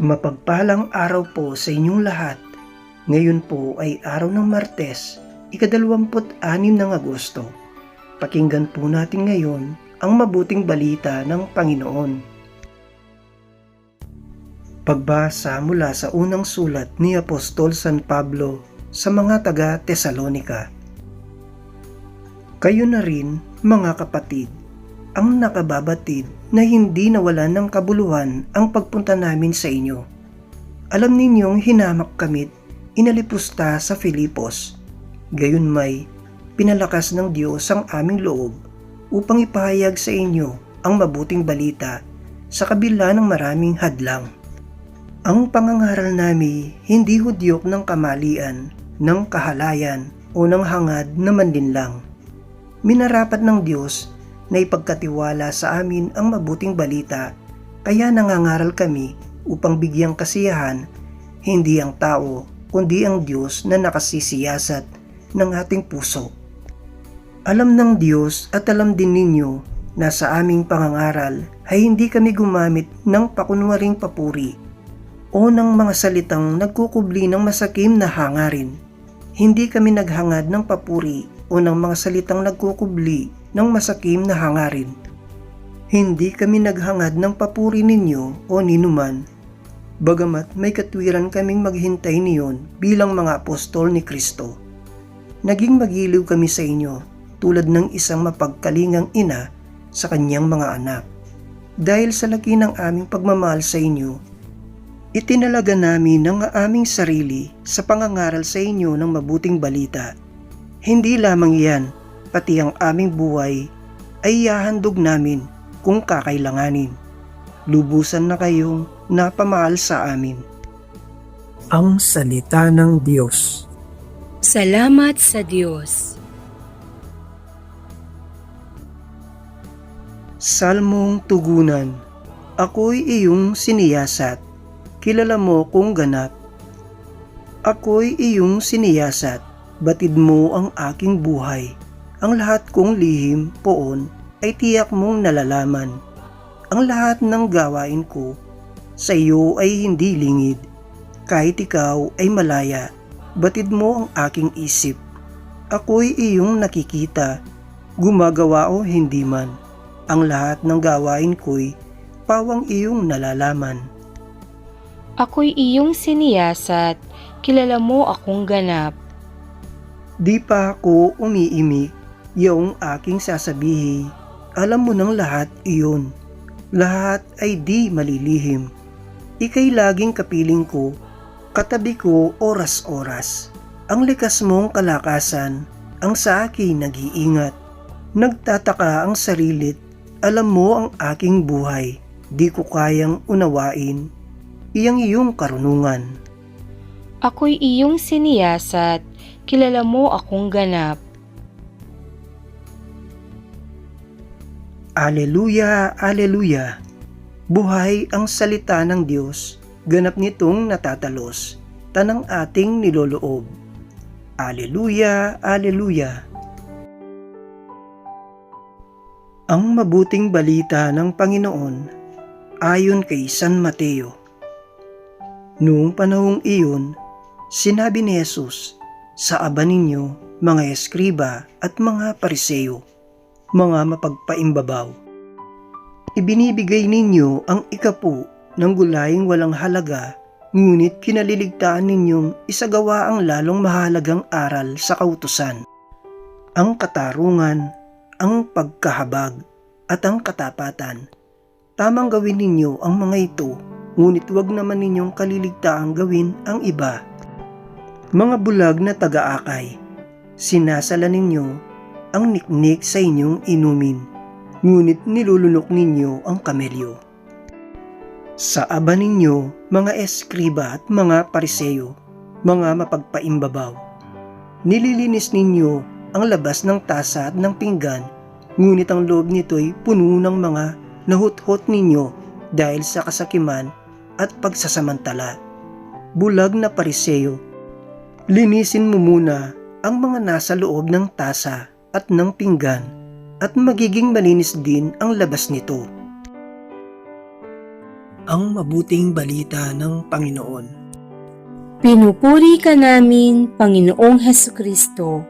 Mapagpalang araw po sa inyong lahat. Ngayon po ay araw ng Martes, ikadalawamput anim ng Agosto. Pakinggan po natin ngayon ang mabuting balita ng Panginoon. Pagbasa mula sa unang sulat ni Apostol San Pablo sa mga taga Tesalonika. Kayo na rin, mga kapatid, ang nakababatid na hindi nawalan ng kabuluhan ang pagpunta namin sa inyo. Alam ninyong hinamak kamit, inalipusta sa Filipos. Gayon may, pinalakas ng Diyos ang aming loob upang ipahayag sa inyo ang mabuting balita sa kabila ng maraming hadlang. Ang pangangaral nami hindi hudyok ng kamalian, ng kahalayan o ng hangad na manlinlang. Minarapat ng Diyos na ipagkatiwala sa amin ang mabuting balita kaya nangangaral kami upang bigyang kasiyahan hindi ang tao kundi ang Diyos na nakasisiyasat ng ating puso. Alam ng Diyos at alam din ninyo na sa aming pangangaral ay hindi kami gumamit ng pakunwaring papuri o ng mga salitang nagkukubli ng masakim na hangarin. Hindi kami naghangad ng papuri o ng mga salitang nagkukubli ng masakim na hangarin. Hindi kami naghangad ng papuri ninyo o ninuman, bagamat may katwiran kaming maghintay niyon bilang mga apostol ni Kristo. Naging magiliw kami sa inyo tulad ng isang mapagkalingang ina sa kanyang mga anak. Dahil sa laki ng aming pagmamahal sa inyo, itinalaga namin ang aming sarili sa pangangaral sa inyo ng mabuting balita. Hindi lamang iyan, pati ang aming buhay ay ihahandog namin kung kakailanganin. Lubusan na kayong napamahal sa amin. Ang Salita ng Diyos Salamat sa Diyos. Salmong Tugunan Ako'y iyong siniyasat, kilala mo kung ganap. Ako'y iyong siniyasat, batid mo ang aking buhay. Ang lahat kong lihim poon ay tiyak mong nalalaman. Ang lahat ng gawain ko sa iyo ay hindi lingid. Kahit ikaw ay malaya, batid mo ang aking isip. Ako'y iyong nakikita, gumagawa o hindi man. Ang lahat ng gawain ko'y pawang iyong nalalaman. Ako'y iyong siniyasat, kilala mo akong ganap. Di pa ako umiimik, yung aking sasabihin, alam mo ng lahat iyon. Lahat ay di malilihim. Ika'y laging kapiling ko, katabi ko oras-oras. Ang likas mong kalakasan, ang sa akin nag-iingat. Nagtataka ang sarilit, alam mo ang aking buhay, di ko kayang unawain. Iyang iyong karunungan. Ako'y iyong siniyasat, kilala mo akong ganap. Aleluya, Aleluya! Buhay ang salita ng Diyos, ganap nitong natatalos, tanang ating niloloob. Aleluya, Aleluya! Ang mabuting balita ng Panginoon ayon kay San Mateo. Noong panahong iyon, sinabi ni Jesus, sa aba ninyo, mga eskriba at mga pariseyo, mga mapagpaimbabaw. Ibinibigay ninyo ang ikapu ng gulaying walang halaga, ngunit kinaliligtaan ninyong isagawa ang lalong mahalagang aral sa kautusan. Ang katarungan, ang pagkahabag, at ang katapatan. Tamang gawin ninyo ang mga ito, ngunit huwag naman ninyong kaliligtaang gawin ang iba. Mga bulag na taga-akay, sinasala ninyo ang niknik sa inyong inumin, ngunit nilulunok ninyo ang kamelyo. Sa aba ninyo, mga eskriba at mga pariseyo, mga mapagpaimbabaw, nililinis ninyo ang labas ng tasa at ng pinggan, ngunit ang loob nito'y puno ng mga nahuthot ninyo dahil sa kasakiman at pagsasamantala. Bulag na pariseyo, linisin mo muna ang mga nasa loob ng tasa at ng pinggan at magiging malinis din ang labas nito. ang mabuting balita ng Panginoon. Pinupuri ka namin, Panginoong Heso Kristo.